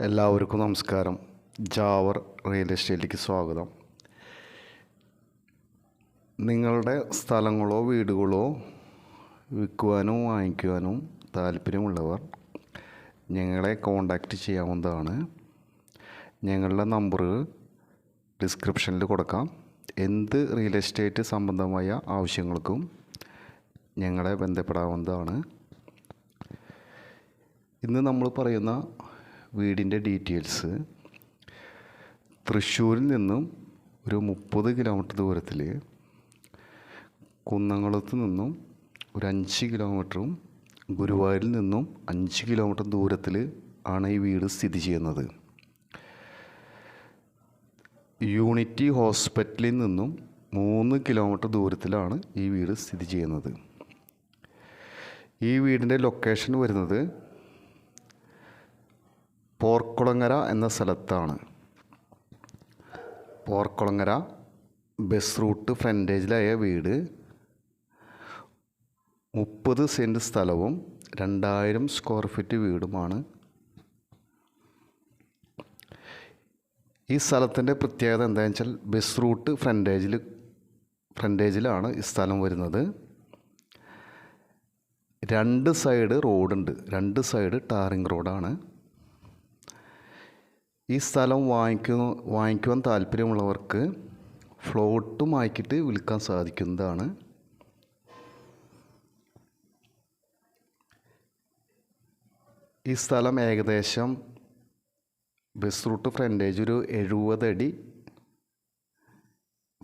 എല്ലാവർക്കും നമസ്കാരം. ജാവർ റിയൽ എസ്റ്റേറ്റിലേക്ക് സ്വാഗതം. നിങ്ങളുടെ സ്ഥലങ്ങളോ വീടുകളോ വിൽക്കുവാനോ വാങ്ങിക്കുവാനോ താല്പര്യമുള്ളവർ ഞങ്ങളെ കോണ്ടാക്റ്റ് ചെയ്യാവുന്നതാണ്. ഞങ്ങളുടെ നമ്പർ ഡിസ്ക്രിപ്ഷനിൽ കൊടുക്കാം. എന്ത് റിയൽ എസ്റ്റേറ്റ് സംബന്ധമായ ആവശ്യങ്ങൾക്കും ഞങ്ങളെ ബന്ധപ്പെടാവുന്നതാണ്. ഇന്ന് നമ്മൾ പറയുന്ന വീടിന്റെ ഡീറ്റെയിൽസ്. തൃശ്ശൂരിൽ നിന്നും ഒരു മുപ്പത് കിലോമീറ്റർ ദൂരത്തിൽ കുന്നംകുളത്ത് നിന്നും ഒരു അഞ്ച് കിലോമീറ്ററും ഗുരുവായൂരിൽ നിന്നും അഞ്ച് കിലോമീറ്റർ ദൂരത്തിൽ ആണ് ഈ വീട് സ്ഥിതി ചെയ്യുന്നത്. യൂണിറ്റി ഹോസ്പിറ്റലിൽ നിന്നും മൂന്ന് കിലോമീറ്റർ ദൂരത്തിലാണ് ഈ വീട് സ്ഥിതി ചെയ്യുന്നത്. ഈ വീടിന്റെ ലൊക്കേഷൻ വരുന്നത് പോർക്കുളങ്ങര എന്ന സ്ഥലത്താണ്. പോർക്കുളങ്ങര ബസ് റൂട്ട് ഫ്രണ്ടേജിലായ വീട്. മുപ്പത് സെന്റ് സ്ഥലവും രണ്ടായിരം സ്ക്വയർ ഫീറ്റ് വീടുമാണ്. ഈ സ്ഥലത്തിന്റെ പ്രത്യേകത എന്താണെന്ന് വെച്ചാൽ ബസ് റൂട്ട് ഫ്രണ്ടേജിൽ ഫ്രണ്ടേജിലാണ് ഈ സ്ഥലം വരുന്നത്. രണ്ട് സൈഡ് റോഡുണ്ട് രണ്ട് സൈഡ് ടാറിങ് റോഡാണ് ഈ സ്ഥലം വാങ്ങിക്കുന്ന വാങ്ങിക്കുവാൻ താല്പര്യമുള്ളവർക്ക് ഫ്ലോട്ടും ആക്കിയിട്ട് വിൽക്കാൻ സാധിക്കുന്നതാണ്. ഈ സ്ഥലം ഏകദേശം ബസ് റൂട്ട് ഫ്രണ്ടേജ് ഒരു എഴുപതടി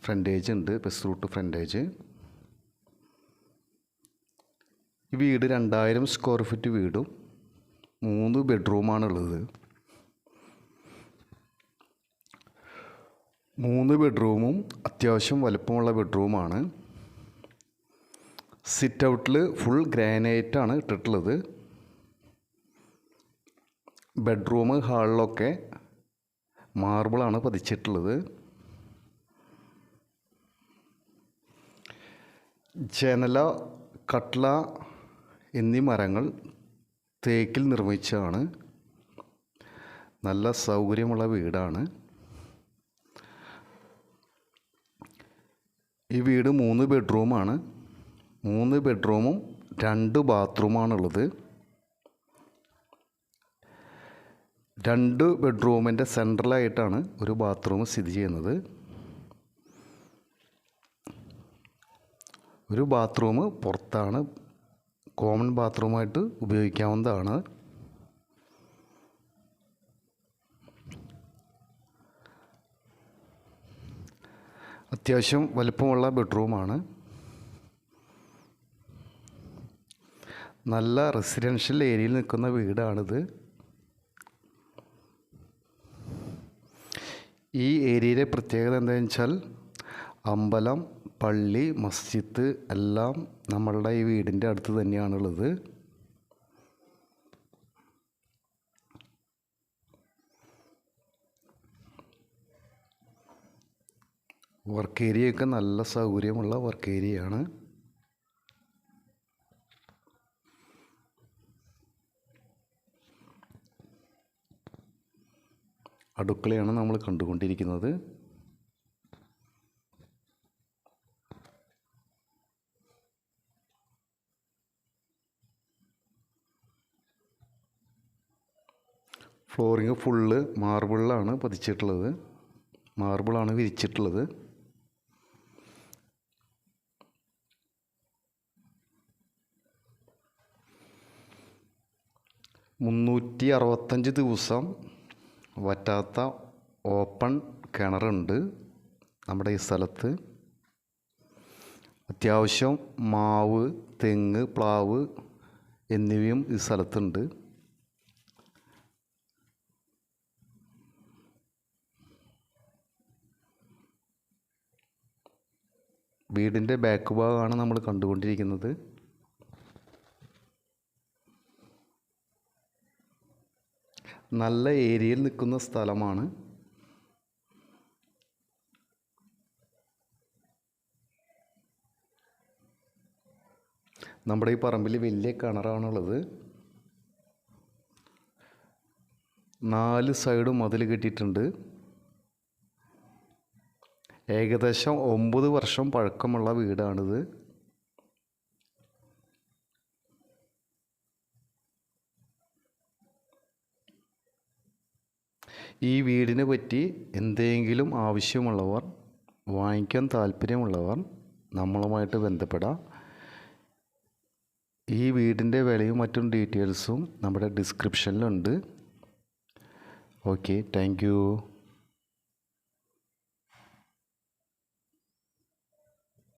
ഫ്രണ്ടേജ് ഉണ്ട് ബസ് റൂട്ട് ഫ്രണ്ടേജ് ഈ വീട് രണ്ടായിരം സ്ക്വയർ ഫീറ്റ് വീടും മൂന്ന് ബെഡ്റൂമാണുള്ളത് മൂന്ന് ബെഡ്റൂമും അത്യാവശ്യം വലുപ്പമുള്ള ബെഡ്റൂമാണ്. സിറ്റ് ഔട്ടിൽ ഫുൾ ഗ്രാനൈറ്റാണ് ഇട്ടിട്ടുള്ളത്. ബെഡ്റൂം ഹാളിലൊക്കെ മാർബിളാണ് പതിച്ചിട്ടുള്ളത്. ജനല കട്ട്ല എന്നീ മരങ്ങൾ തേക്കിൽ നിർമ്മിച്ചതാണ്. നല്ല സൗകര്യമുള്ള വീടാണ്. ഈ വീട് മൂന്ന് ബെഡ്റൂമാണ്. മൂന്ന് ബെഡ്റൂമും രണ്ട് ബാത്റൂമാണുള്ളത്. രണ്ട് ബെഡ്റൂമിന്റെ സെൻട്രലായിട്ടാണ് ഒരു ബാത്റൂം സ്ഥിതി ചെയ്യുന്നത്. ഒരു ബാത്റൂം പുറത്താണ്. കോമൺ ബാത്റൂമായിട്ട് ഉപയോഗിക്കാവുന്നതാണ്. അത്യാവശ്യം വലുപ്പമുള്ള ബെഡ്റൂമാണ്. നല്ല റെസിഡൻഷ്യൽ ഏരിയയിൽ നിൽക്കുന്ന വീടാണിത്. ഈ ഏരിയയിലെ പ്രത്യേകത എന്താണെന്ന് വെച്ചാൽ അമ്പലം പള്ളി മസ്ജിദ് എല്ലാം നമ്മളുടെ ഈ വീടിന്റെ അടുത്ത് തന്നെയാണുള്ളത്. വർക്ക് ഏരിയയൊക്കെ നല്ല സൗകര്യമുള്ള വർക്ക് ഏരിയയാണ് അടുക്കളയാണ് നമ്മൾ കണ്ടുകൊണ്ടിരിക്കുന്നത്. ഫ്ലോറിങ് ഫുള്ള് മാർബിളിലാണ് പതിച്ചിട്ടുള്ളത്. മാർബിളാണ് വിരിച്ചിട്ടുള്ളത്. മുന്നൂറ്റി അറുപത്തഞ്ച് ദിവസം വറ്റാത്ത ഓപ്പൺ കിണറുണ്ട് നമ്മുടെ ഈ സ്ഥലത്ത്. അത്യാവശ്യം മാവ് തെങ്ങ് പ്ലാവ് എന്നിവയും ഈ സ്ഥലത്തുണ്ട്. വീടിന്റെ ബാക്ക് ഭാഗമാണ് നമ്മൾ കണ്ടുകൊണ്ടിരിക്കുന്നത്. നല്ല ഏരിയയിൽ നിൽക്കുന്ന സ്ഥലമാണ്. നമ്മുടെ ഈ പറമ്പിൽ വലിയ കിണറാണുള്ളത്. നാല് സൈഡും മതിൽ കെട്ടിയിട്ടുണ്ട്. ഏകദേശം ഒമ്പത് വർഷം പഴക്കമുള്ള വീടാണിത്. ഈ വീടിനെ പറ്റി എന്തെങ്കിലും ആവശ്യമുള്ളവർ വാങ്ങിക്കാൻ താല്പര്യമുള്ളവർ നമ്മളുമായിട്ട് ബന്ധപ്പെടാം. ഈ വീടിന്റെ വിലയും മറ്റും ഡീറ്റെയിൽസും നമ്മുടെ ഡിസ്ക്രിപ്ഷനിലുണ്ട്. Okay thank